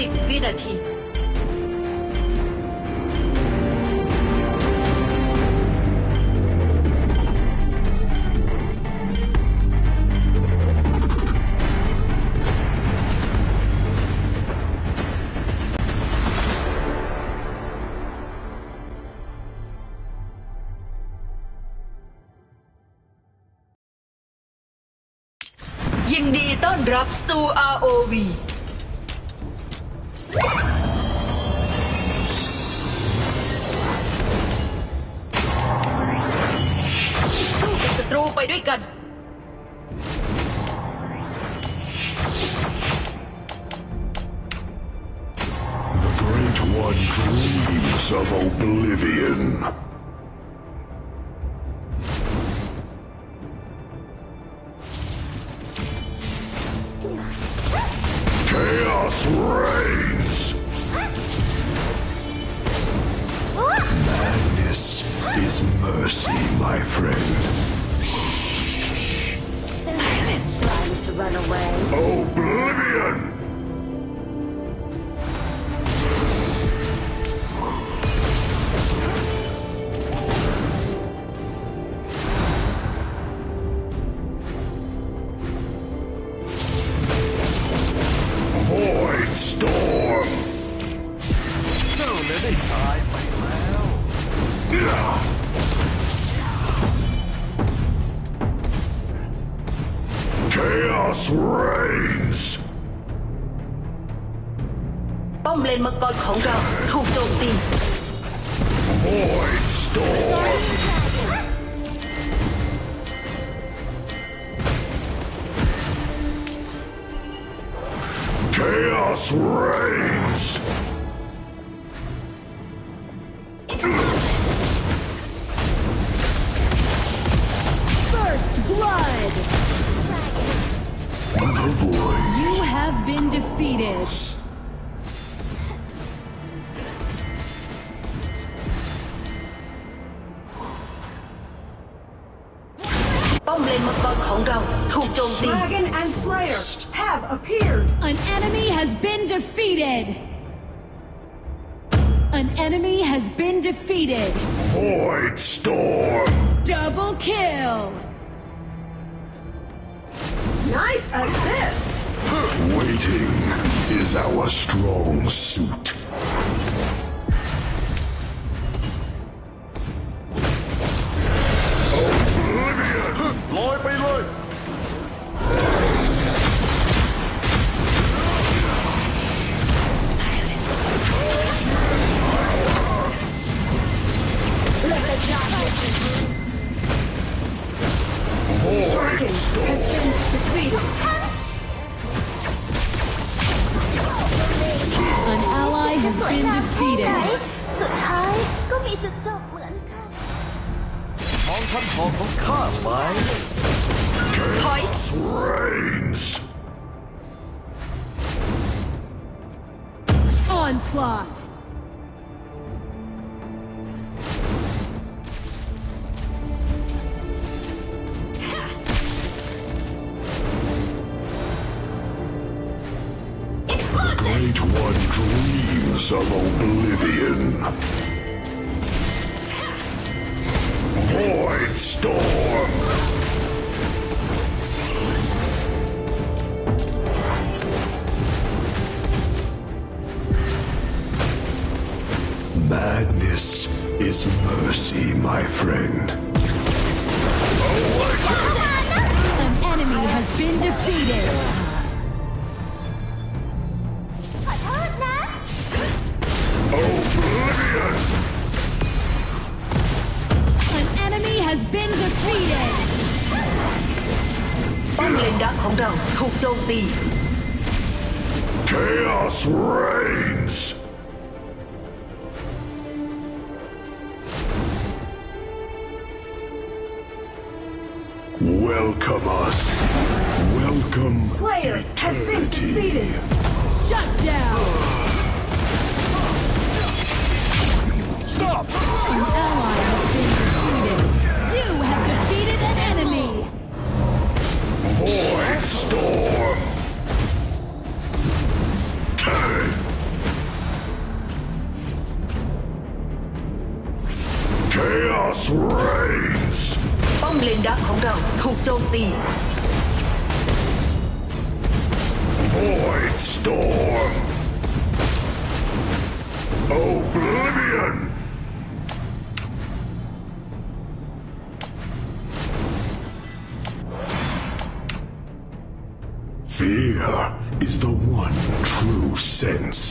10 วินาทียินดีต้อนรับสู่ ROV สู้กับศัตรูไปด้วยกัน The Great One dreams of oblivion. run away. Oblivion! storm! Soon as it Chaos reigns! Void Storm! Chaos reigns! ป้อมเลนมังกรของเราถูกโจมตี Dragon and Slayer have appeared. An enemy has been defeated. An enemy has been defeated. Void Storm! Double kill. Nice assist. Waiting is our strong suit. จุดจบเหมือนกัน ท้องทัพทองของข้าไป ถอย Reigns! Onslaught. Great One dreams of oblivion. Storm! Madness is mercy, my friend. An enemy has been defeated. been defeated. ป้อมเลนดักของเราถูกโจมตี Chaos reigns! Welcome us. Welcome Slayer has been eternity. defeated. Shut down. storm. Oblivion. Fear is the one true sense.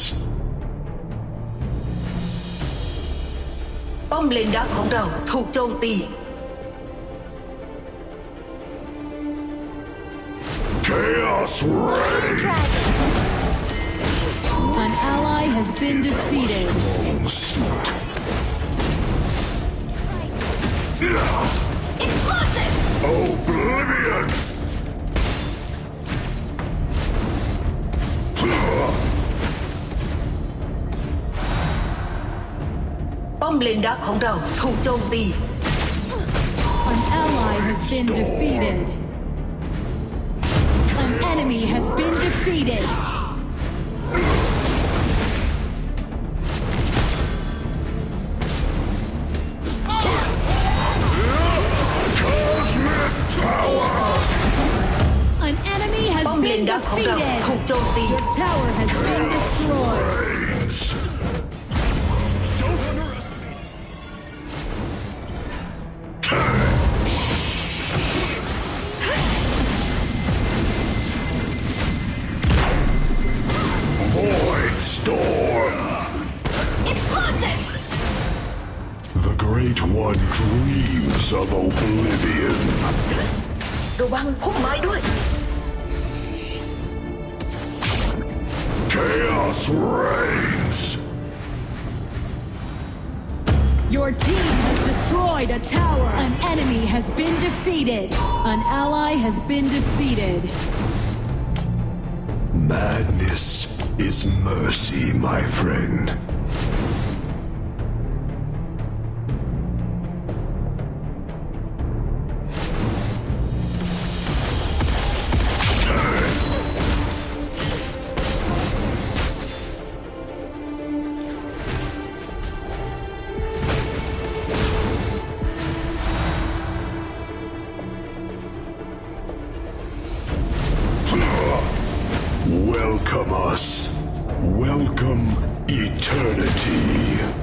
ป้อมเลนดักของเราถูกโจมตี Chaos reigns. An ally has been defeated. Suit. Explosive! Oblivion. ป้อมเลนดักของเราถูกโจมตี An ally has been defeated. An enemy has been defeated. defeated. ถูกโจมตี Your tower has been destroyed. Reigns. Void storm. Explosive! The Great One dreams of oblivion. ระวังพุ่มไม้ด้วย Chaos reigns. Your team has destroyed a tower. An enemy has been defeated. An ally has been defeated. Madness is mercy, my friend. Welcome us. Welcome eternity.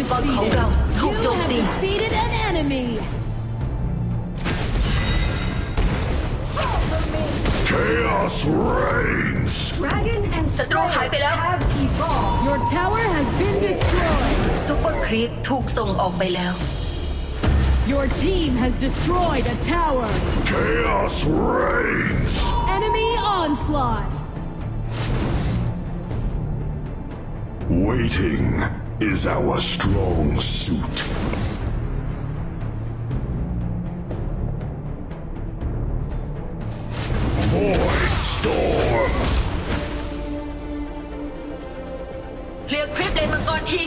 defeated. เราถูก You โจม have ตี defeated an enemy. Chaos reigns. Dragon and ศัตรูหายไปแล้ว have evolved. Your tower has been destroyed. ซูเปอร์ครีปถูกส่งออกไปแล้ว Your team has destroyed a tower. Chaos reigns. Enemy onslaught. Waiting is our strong suit. Void storm. เคลียร์คลิปเลนมังกรที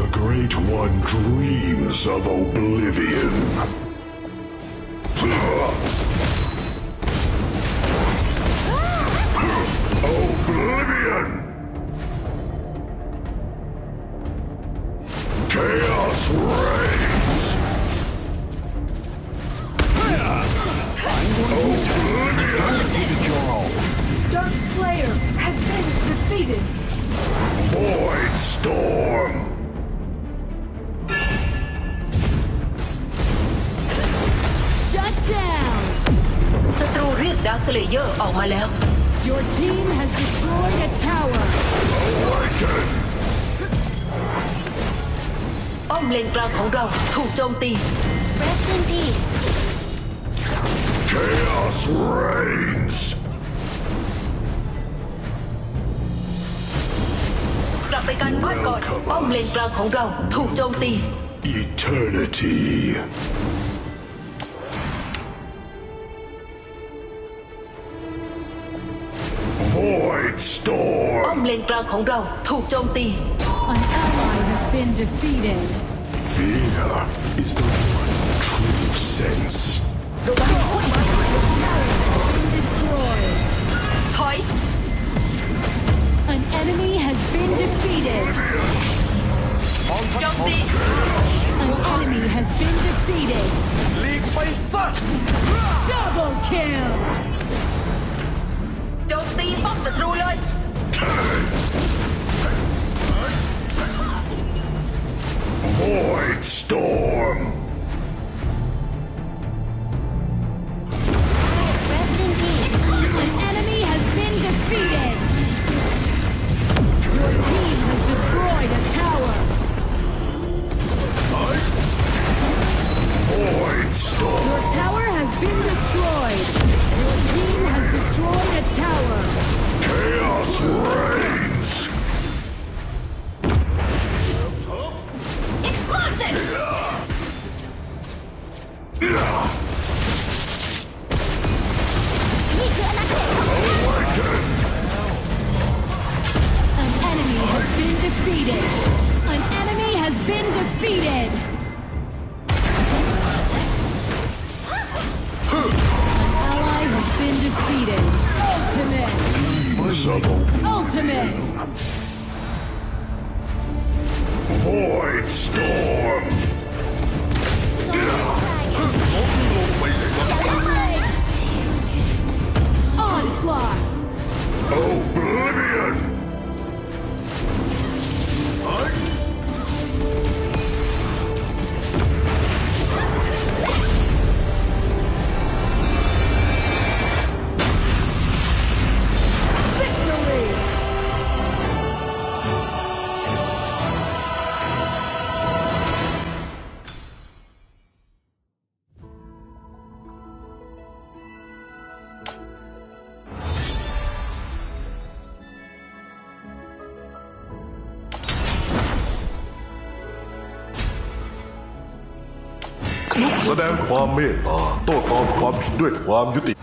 The Great One dreams of oblivion. Oblivion! ดาร์คสเลเยอร์ออกมาแล้ว Your team has destroyed a tower. Awaken! ป้อมเลนกลางของเราถูกโจมตี Rest in peace. Chaos reigns! กลับไปกันบ้านก่อน ป้อมเลนกลางของเราถูกโจมตี Eternity. Void ป้อ Storm. มเลนกลางของเราถูกโจมตี An ally has been defeated. Fear is the one true sense. Destroyed. ถอย An enemy has been defeated. โจมตี An enemy has been defeated. หลีกไปซะ Double kill. โจมตีป้อมศัตรูเลย Void Storm. An enemy has been defeated. An enemy has been defeated. An ally has been defeated. Ultimate. Ultimate. Void Storm. แสดงความเมตตาโต้ตอบความผิดด้วยความยุติ